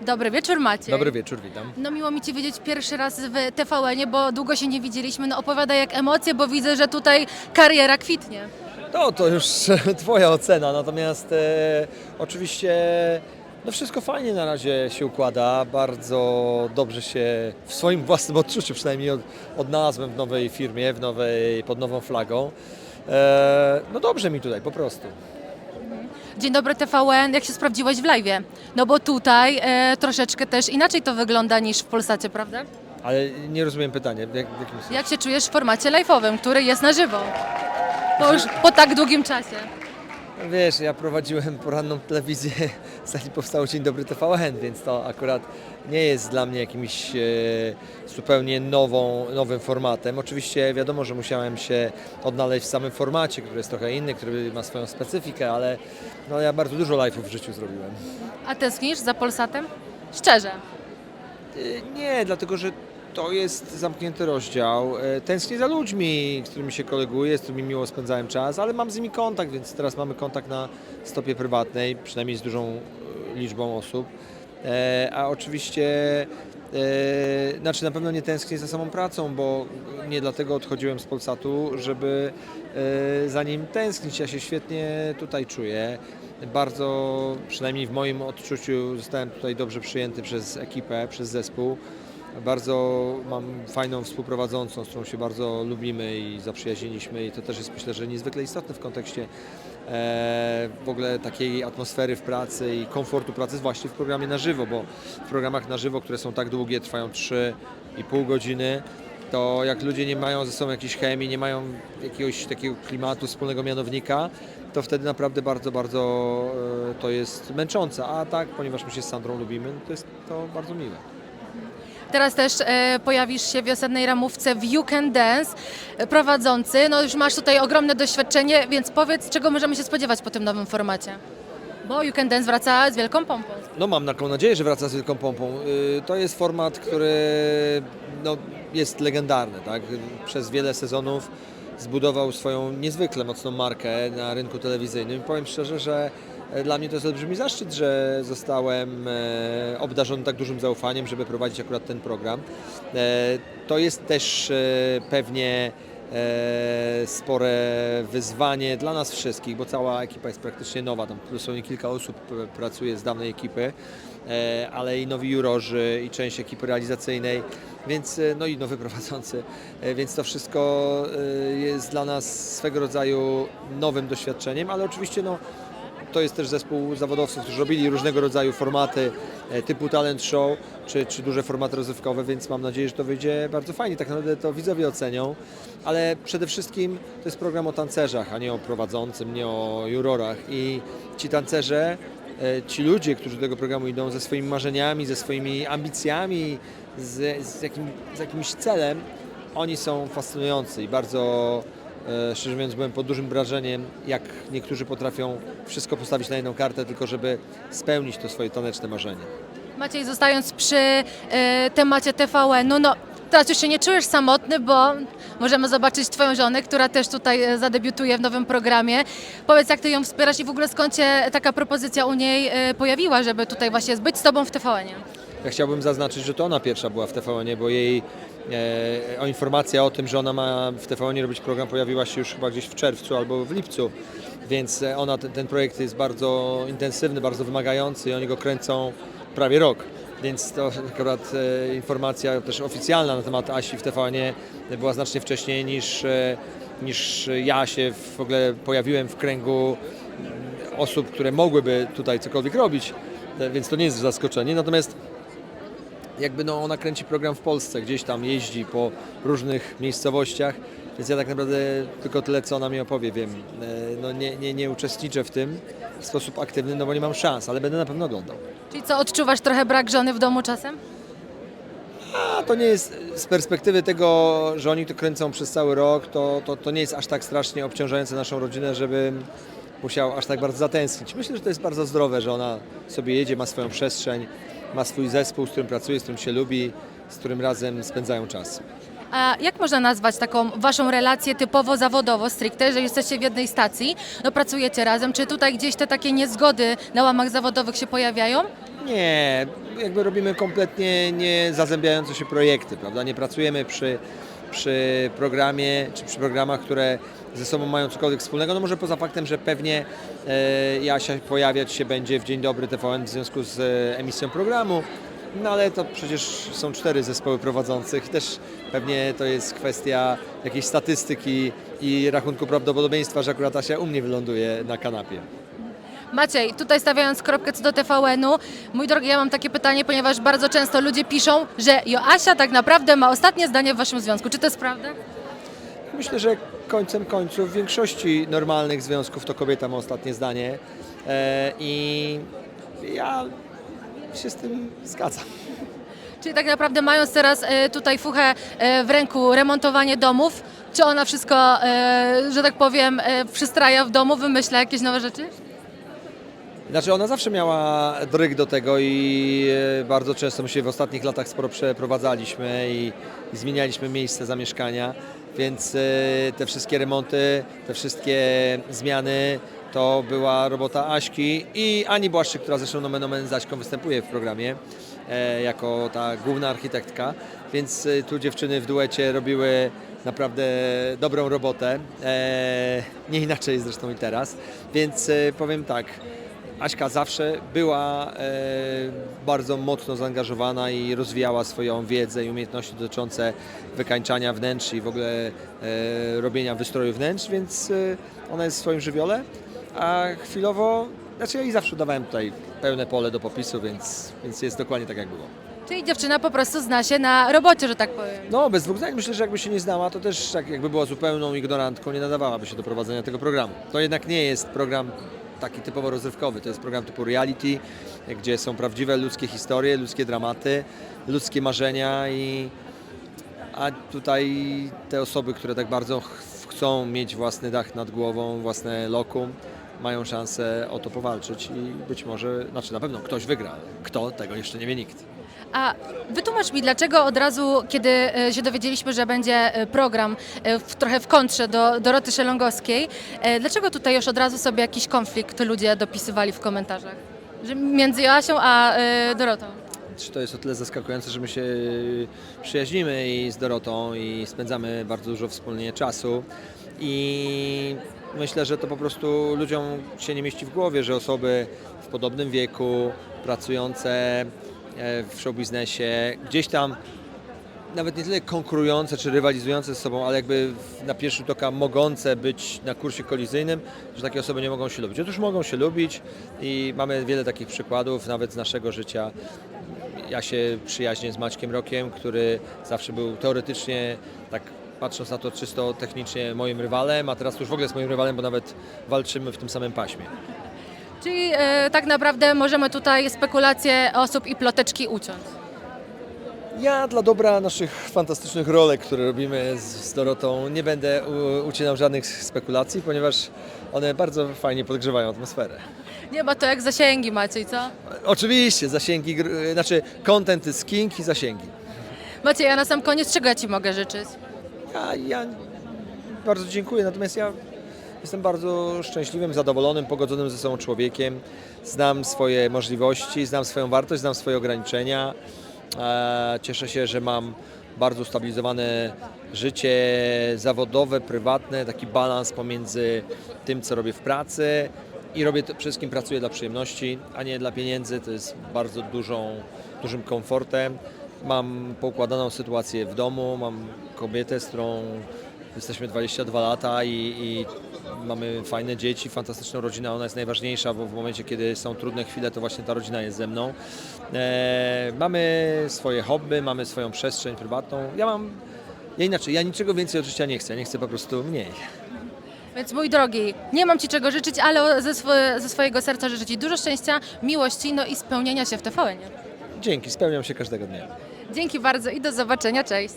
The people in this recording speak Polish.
Dobry wieczór Maciej. Dobry wieczór, witam. No miło mi Cię widzieć pierwszy raz w TVN-ie, bo długo się nie widzieliśmy. No opowiadaj jak emocje, bo widzę, że tutaj kariera kwitnie. No to już Twoja ocena, natomiast e, oczywiście no wszystko fajnie na razie się układa, bardzo dobrze się w swoim własnym odczuciu przynajmniej od, odnalazłem w nowej firmie, w nowej, pod nową flagą. E, no dobrze mi tutaj po prostu. Dzień dobry TVN, jak się sprawdziłeś w live'ie? No bo tutaj e, troszeczkę też inaczej to wygląda niż w Polsacie, prawda? Ale nie rozumiem pytania, jak, w jakim sensie? Jak się czujesz w formacie live'owym, który jest na żywo? Po, już po tak długim czasie. Wiesz, ja prowadziłem poranną telewizję, zanim powstało Dzień Dobry TVN, więc to akurat nie jest dla mnie jakimś e, zupełnie nową, nowym formatem. Oczywiście wiadomo, że musiałem się odnaleźć w samym formacie, który jest trochę inny, który ma swoją specyfikę, ale no, ja bardzo dużo live'ów w życiu zrobiłem. A tęsknisz za Polsatem? Szczerze. Y, Nie, dlatego że to jest zamknięty rozdział. E, Tęsknię za ludźmi, z którymi się koleguję, z którymi miło spędzałem czas, ale mam z nimi kontakt, więc teraz mamy kontakt na stopie prywatnej, przynajmniej z dużą e, liczbą osób. E, A oczywiście, znaczy na pewno nie tęsknię za samą pracą, bo nie dlatego odchodziłem z Polsatu, żeby za nim tęsknić. Ja się świetnie tutaj czuję. Bardzo, przynajmniej w moim odczuciu, zostałem tutaj dobrze przyjęty przez ekipę, przez zespół. Bardzo mam fajną współprowadzącą, z którą się bardzo lubimy i zaprzyjaźniliśmy i to też jest myślę, że niezwykle istotne w kontekście e, w ogóle takiej atmosfery w pracy i komfortu pracy właśnie w programie na żywo, bo w programach na żywo, które są tak długie, trwają 3,5 godziny, to jak ludzie nie mają ze sobą jakiejś chemii, nie mają jakiegoś takiego klimatu, wspólnego mianownika, to wtedy naprawdę bardzo, bardzo e, to jest męczące. A tak, ponieważ my się z Sandrą lubimy, to jest to bardzo miłe. Teraz też e, pojawisz się w wiosennej ramówce w You Can Dance e, prowadzący. No już masz tutaj ogromne doświadczenie, więc powiedz, czego możemy się spodziewać po tym nowym formacie? Bo You Can Dance wraca z wielką pompą. No mam taką nadzieję, że wraca z wielką pompą. Y, To jest format, który no, jest legendarny. Tak? Przez wiele sezonów zbudował swoją niezwykle mocną markę na rynku telewizyjnym. Powiem szczerze, że dla mnie to jest olbrzymi zaszczyt, że zostałem e, obdarzony tak dużym zaufaniem, żeby prowadzić akurat ten program. E, To jest też e, pewnie spore wyzwanie dla nas wszystkich, bo cała ekipa jest praktycznie nowa, tam dosłownie kilka osób pracuje z dawnej ekipy, ale i nowi jurorzy, i część ekipy realizacyjnej, więc no i nowy prowadzący, więc to wszystko jest dla nas swego rodzaju nowym doświadczeniem, ale oczywiście no, to jest też zespół zawodowców, którzy robili różnego rodzaju formaty e, typu talent show czy, czy duże formaty rozrywkowe, więc mam nadzieję, że to wyjdzie bardzo fajnie. Tak naprawdę to widzowie ocenią, ale przede wszystkim to jest program o tancerzach, a nie o prowadzącym, nie o jurorach. I ci tancerze, e, ci ludzie, którzy do tego programu idą ze swoimi marzeniami, ze swoimi ambicjami, z, z, jakim, z jakimś celem, oni są fascynujący i bardzo Szczerze mówiąc, byłem pod dużym wrażeniem, jak niektórzy potrafią wszystko postawić na jedną kartę, tylko żeby spełnić to swoje taneczne marzenie. Maciej, zostając przy e, temacie TVN, no, teraz już się nie czujesz samotny, bo możemy zobaczyć Twoją żonę, która też tutaj e, zadebiutuje w nowym programie. Powiedz, jak Ty ją wspierasz i w ogóle skąd się taka propozycja u niej e, pojawiła, żeby tutaj właśnie być z Tobą w TVN-ie? Ja chciałbym zaznaczyć, że to ona pierwsza była w tvn bo jej e, o informacja o tym, że ona ma w tvn robić program pojawiła się już chyba gdzieś w czerwcu albo w lipcu, więc e, ona, ten, projekt jest bardzo intensywny, bardzo wymagający i oni go kręcą prawie rok. Więc to akurat e, informacja też oficjalna na temat Asi w tvn była znacznie wcześniej niż, e, niż ja się w ogóle pojawiłem w kręgu osób, które mogłyby tutaj cokolwiek robić, e, więc to nie jest zaskoczenie. Natomiast jakby no ona kręci program w Polsce, gdzieś tam jeździ po różnych miejscowościach, więc ja tak naprawdę tylko tyle, co ona mi opowie, wiem. E, No nie, nie, nie uczestniczę w tym w sposób aktywny, no bo nie mam szans, ale będę na pewno oglądał. Czyli co, odczuwasz trochę brak żony w domu czasem? A to nie jest z perspektywy tego, że oni to kręcą przez cały rok, to, to, to nie jest aż tak strasznie obciążające naszą rodzinę, żebym musiał aż tak bardzo zatęsknić. Myślę, że to jest bardzo zdrowe, że ona sobie jedzie, ma swoją przestrzeń, ma swój zespół, z którym pracuje, z którym się lubi, z którym razem spędzają czas. A jak można nazwać taką waszą relację typowo zawodowo, stricte, że jesteście w jednej stacji, no pracujecie razem, czy tutaj gdzieś te takie niezgody na łamach zawodowych się pojawiają? Nie, jakby robimy kompletnie nie zazębiające się projekty, prawda? Nie pracujemy przy, przy programie czy przy programach, które ze sobą mają cokolwiek wspólnego. No może poza faktem, że pewnie e, Jasia pojawiać się będzie w Dzień Dobry TVN w związku z e, emisją programu. No ale to przecież są cztery zespoły prowadzących też pewnie to jest kwestia jakiejś statystyki i rachunku prawdopodobieństwa, że akurat Asia u mnie wyląduje na kanapie. Maciej, tutaj stawiając kropkę co do TVN-u, mój drogi, ja mam takie pytanie, ponieważ bardzo często ludzie piszą, że Joasia tak naprawdę ma ostatnie zdanie w waszym związku. Czy to jest prawda? Myślę, że końcem końców w większości normalnych związków to kobieta ma ostatnie zdanie e, i ja się z tym zgadzam. Czyli tak naprawdę mając teraz e, tutaj fuchę e, w ręku remontowanie domów, czy ona wszystko, e, że tak powiem, e, przystraja w domu, wymyśla jakieś nowe rzeczy? Znaczy ona zawsze miała dryg do tego i e, bardzo często my się w ostatnich latach sporo przeprowadzaliśmy i, i zmienialiśmy miejsce zamieszkania, więc e, te wszystkie remonty, te wszystkie zmiany to była robota Aśki i Ani Błaszczyk, która zresztą nomen omen z Aśką występuje w programie e, jako ta główna architektka, więc tu dziewczyny w duecie robiły naprawdę dobrą robotę, nie inaczej zresztą i teraz, więc powiem tak, Aśka zawsze była e, bardzo mocno zaangażowana i rozwijała swoją wiedzę i umiejętności dotyczące wykańczania wnętrz i w ogóle e, robienia wystroju wnętrz, więc e, ona jest w swoim żywiole, a chwilowo, znaczy ja jej zawsze dawałem tutaj pełne pole do popisu, więc, więc jest dokładnie tak jak było. Czyli dziewczyna po prostu zna się na robocie, że tak powiem. No, bez dwóch zdań myślę, że jakby się nie znała, to też tak jakby była zupełną ignorantką, nie nadawałaby się do prowadzenia tego programu. To jednak nie jest program taki typowo rozrywkowy, to jest program typu reality, gdzie są prawdziwe ludzkie historie, ludzkie dramaty, ludzkie marzenia i a tutaj te osoby, które tak bardzo ch- chcą mieć własny dach nad głową, własne lokum, mają szansę o to powalczyć i być może, znaczy na pewno ktoś wygra, kto, tego jeszcze nie wie nikt. A wytłumacz mi, dlaczego od razu, kiedy e, się dowiedzieliśmy, że będzie e, program e, w, trochę w kontrze do Doroty Szelongowskiej, dlaczego tutaj już od razu sobie jakiś konflikt ludzie dopisywali w komentarzach? Że między Joasią a Dorotą. Czy to jest o tyle zaskakujące, że my się przyjaźnimy i z Dorotą i spędzamy bardzo dużo wspólnie czasu i myślę, że to po prostu ludziom się nie mieści w głowie, że osoby w podobnym wieku, pracujące e, w showbiznesie, gdzieś tam nawet nie tyle konkurujące czy rywalizujące ze sobą, ale jakby na pierwszy rzut oka mogące być na kursie kolizyjnym, że takie osoby nie mogą się lubić. Otóż mogą się lubić i mamy wiele takich przykładów, nawet z naszego życia. Ja się przyjaźnię z Maćkiem Rokiem, który zawsze był teoretycznie, tak patrząc na to czysto technicznie, moim rywalem, a teraz już w ogóle jest moim rywalem, bo nawet walczymy w tym samym paśmie. Czyli e, tak naprawdę możemy tutaj spekulacje osób i ploteczki uciąć. Ja dla dobra naszych fantastycznych rolek, które robimy z, z Dorotą, nie będę u, ucinał żadnych spekulacji, ponieważ one bardzo fajnie podgrzewają atmosferę. Nie ma to jak zasięgi Maciej, co? Oczywiście, zasięgi, gr- znaczy content is king i zasięgi. Maciej, a na sam koniec czego ja Ci mogę życzyć? Ja, ja bardzo dziękuję, natomiast ja jestem bardzo szczęśliwym, zadowolonym, pogodzonym ze sobą człowiekiem. Znam swoje możliwości, znam swoją wartość, znam swoje ograniczenia. E, Cieszę się, że mam bardzo ustabilizowane życie zawodowe, prywatne, taki balans pomiędzy tym, co robię w pracy i robię to, wszystkim pracuję dla przyjemności, a nie dla pieniędzy. To jest bardzo dużą, dużym komfortem. Mam poukładaną sytuację w domu, mam kobietę, z którą jesteśmy 22 lata i, i mamy fajne dzieci, fantastyczną rodzinę. Ona jest najważniejsza, bo w momencie, kiedy są trudne chwile, to właśnie ta rodzina jest ze mną. E, mamy swoje hobby, mamy swoją przestrzeń prywatną. Ja mam, ja inaczej, ja niczego więcej od życia nie chcę, nie chcę po prostu mniej. Więc mój drogi, nie mam Ci czego życzyć, ale ze, swo- ze swojego serca życzę Ci dużo szczęścia, miłości, no i spełnienia się w TVN. Dzięki, spełniam się każdego dnia. Dzięki bardzo i do zobaczenia, cześć.